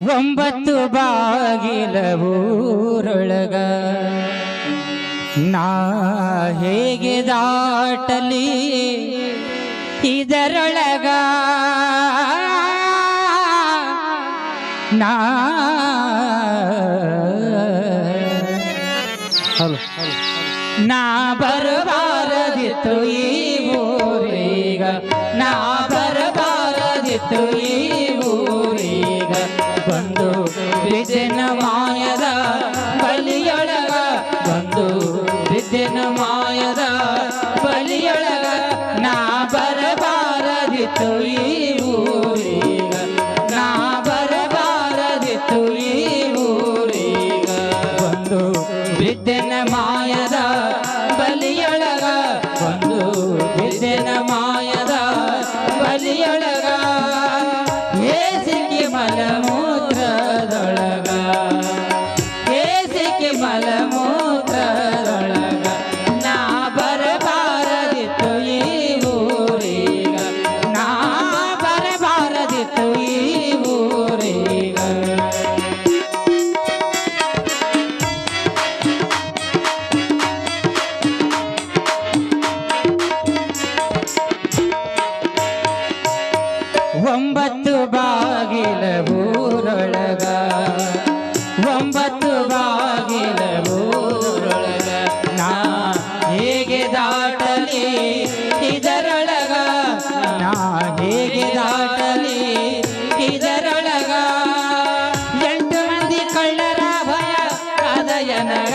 ಒಂಬತ್ತು ಬಾಗಿಲವೂರೊಳಗ ನಾ ಹೇಗೆ ದಾಟಲಿ? ಇದರೊಳಗ. ನಾ ನಾ ಬರಬಾರದಿತ್ತು ಈ ಊರೀಗ. ನಾ ಬರಬಾರದಿತ್ತು ಈ ಬಂದು ವಿದಿನ ಮಾಯದ ಬಲಿಯೊಳಗ ಬಂದು ವಿದಿನ ಮಾಯದ ಬಲಿಯೊಳಗ ನಾ ಬರಬಾರದಿತ್ತು ಈ ಊರಿಗ. ನಾ ಬರಬಾರದಿತ್ತು ಈ ಊರಿಗ. ಬಂದು ವಿದಿನ ಮಾಯದ ಬಲಿಯೊಳಗ ಬಂದು ಬಿದ್ದೆನ ಮಾಯದ ಬಲಿಯೊಳಗ. ಏಸಿಗೆ ಮಲಮೂತ್ರದೊಳಗ ಹೇಗೆ ದಾಟಲಿ? ಇದರೊಳಗ ಎಂಟು ಮಂದಿ ಕಳ್ಳರ ಭಯ ಅದಯನಗ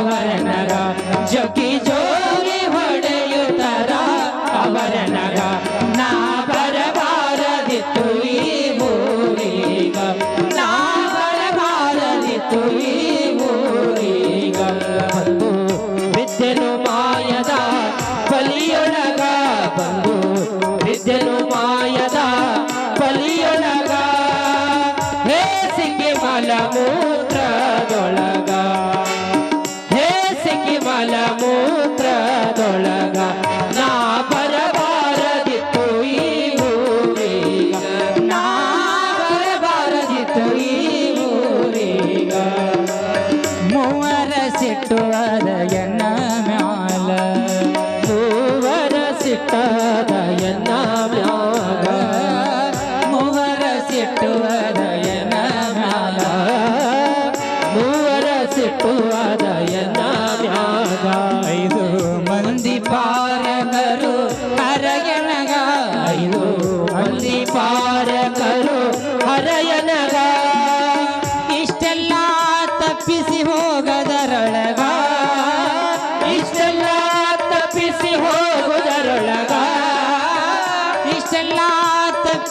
ಅವರನಗ ಜೋಗಿ ಜೋಲಿ ಹೊಡೆಯುತ್ತಾರ ಅವರನಗ ನಾ ಬರಬಾರದಿತ್ತು ಈ ಊರೀಗ ನಾ ಬರಬಾರದಿತ್ತು ಈ ಊರೀಗ ಬಂದು ಬಿದ್ದೆನು ಮಾಯದ ಬಲಿಯೊಳಗ ಬಂದು ಬಿದ್ದೆನು ಮಾಯದ ಬಲಿಯೊಳಗ ಹೇಸಿಗೆ ಮಲಮೂತ್ರದೊಳಗ to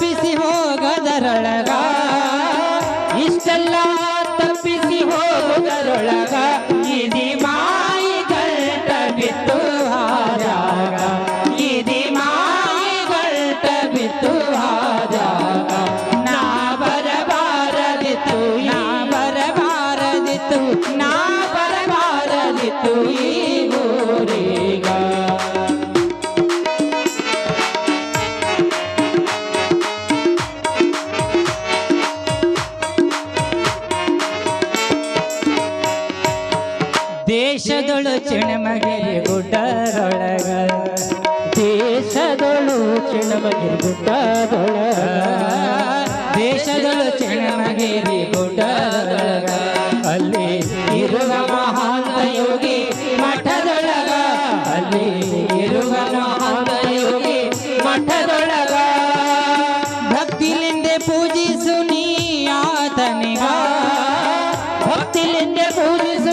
ತಪ್ಪಿಸಿ ಹೋಗದರೊಳಗ ಇಷ್ಟೆಲ್ಲ ತಪ್ಪಿಸಿ ಹೋಗದರೊಳಗ ದೇಶದೊಳು ಚಿಣಮಗಿರಿ ಗುಡ್ಡದೊಳಗ. ದೇಶದೊಳು ಚಿಣಮಗಿರಿ ಗುಡ್ಡದೊಳಗ. ದೇಶದೊಳು ಚಿಣಮಗಿರಿ ಗುಡ್ಡದೊಳಗ. ಅಲ್ಲಿ ಇರುವ ಮಹಾಂತ ಯೋಗಿ ಮಠದೊಳಗ. ಅಲ್ಲಿ ಇರುವ ಮಹಾಂತ ಯೋಗಿ ಮಠದೊಳಗ. ಭಕ್ತಿಲಿಂದೆ ಪೂಜಿಸು ನೀ ಆತನಿಗ. ಭಕ್ತಿಲಿಂದೆ ಪೂಜಿಸು